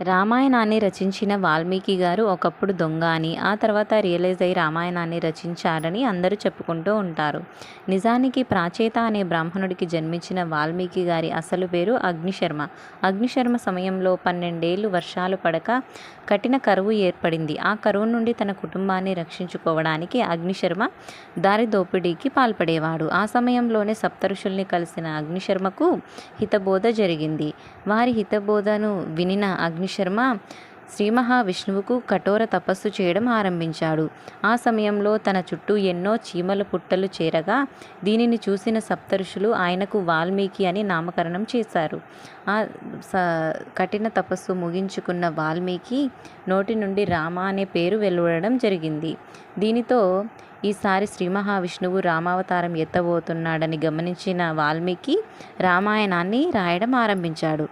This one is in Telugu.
రామాయణాన్ని రచించిన వాల్మీకి గారు ఒకప్పుడు దొంగ అని ఆ తర్వాత రియలైజ్ అయ్యి రామాయణాన్ని రచించారని అందరూ చెప్పుకుంటూ ఉంటారు. నిజానికి ప్రాచేత అనే బ్రాహ్మణుడికి జన్మించిన వాల్మీకి గారి అసలు పేరు అగ్నిశర్మ. అగ్నిశర్మ సమయంలో పన్నెండేళ్ళు వర్షాలు పడక కఠిన కరువు ఏర్పడింది. ఆ కరువు నుండి తన కుటుంబాన్ని రక్షించుకోవడానికి అగ్నిశర్మ దారి దోపిడీకి పాల్పడేవాడు. ఆ సమయంలోనే సప్తఋషుల్ని కలిసిన అగ్నిశర్మకు హితబోధ జరిగింది. వారి హితబోధను వినిన శర్మ శ్రీ మహావిష్ణువుకు కఠోర తపస్సు చేయడం ఆరంభించాడు. ఆ సమయంలో తన చుట్టూ ఎన్నో చీమల పుట్టలు చేరగా దీనిని చూసిన సప్తఋషులు ఆయనకు వాల్మీకి అని నామకరణం చేశారు. ఆ స కఠిన తపస్సు ముగించుకున్న వాల్మీకి నోటి నుండి రామ అనే పేరు వెలువడడం జరిగింది. దీనితో ఈసారి శ్రీ మహావిష్ణువు రామావతారం ఎత్తబోతున్నాడని గమనించిన వాల్మీకి రామాయణాన్ని రాయడం ఆరంభించాడు.